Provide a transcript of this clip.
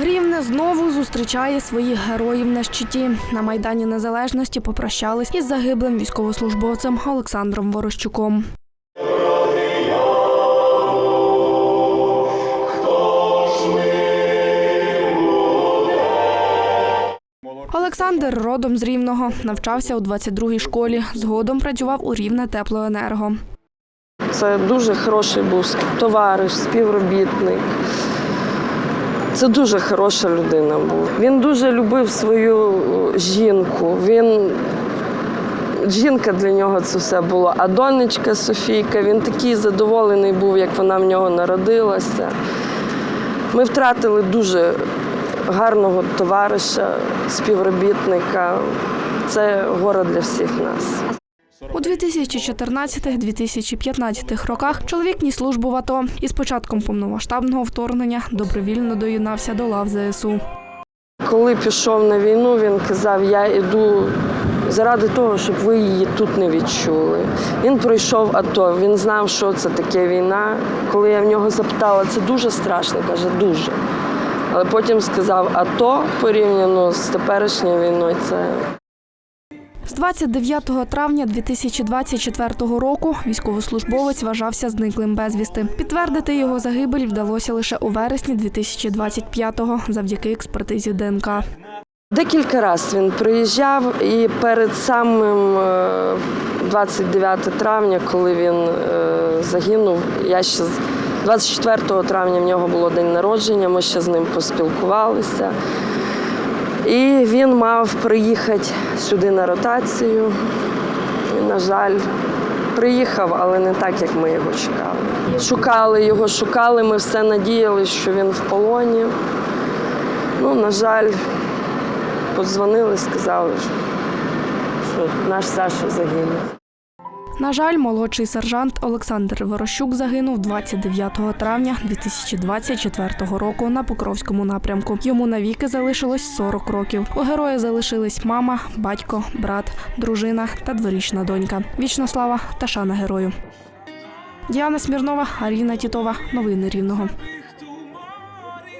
Рівне знову зустрічає своїх героїв на щиті. На майдані Незалежності попрощались із загиблим військовослужбовцем Олександром Ворощуком. Олександр родом з Рівного, навчався у 22-й школі. Згодом працював у Рівне теплоенерго. Це дуже хороший був товариш, співробітник. Це дуже хороша людина був. Він дуже любив свою е, жінку. Він жінка для нього це все було. А донечка Софійка, він такий задоволений був, як вона в нього народилася. Ми втратили дуже гарного товариша, співробітника. Це горе для всіх нас. У 2014-2015 роках чоловік ніс службу в АТО і з початком повномасштабного вторгнення добровільно доєднався до лав ЗСУ. Коли пішов на війну, він казав: Я йду заради того, щоб ви її тут не відчули. Він пройшов АТО, він знав, що це таке війна. Коли я в нього запитала, це дуже страшно, каже, дуже. Але потім сказав, АТО порівняно з теперішньою війною, це 29 травня 2024 року військовослужбовець вважався зниклим безвісти. Підтвердити його загибель вдалося лише у вересні 2025-го завдяки експертизі ДНК. Декілька разів він приїжджав, і перед самим е, 29 травня, коли він е, загинув, я ще з- 24 травня в нього було день народження, ми ще з ним поспілкувалися. І він мав приїхати сюди на ротацію. І, на жаль, приїхав, але не так, як ми його чекали. Шукали його, шукали, ми все надіялися, що він в полоні. Ну, на жаль, подзвонили, сказали, що наш Саша загинув. На жаль, молодший сержант Олександр Ворощук загинув 29 травня 2024 року на Покровському напрямку. Йому навіки залишилось 40 років. У героя залишились мама, батько, брат, дружина та дворічна донька. Вічна слава та шана герою. Діана Смірнова, Аріна Тітова. Новини Рівного.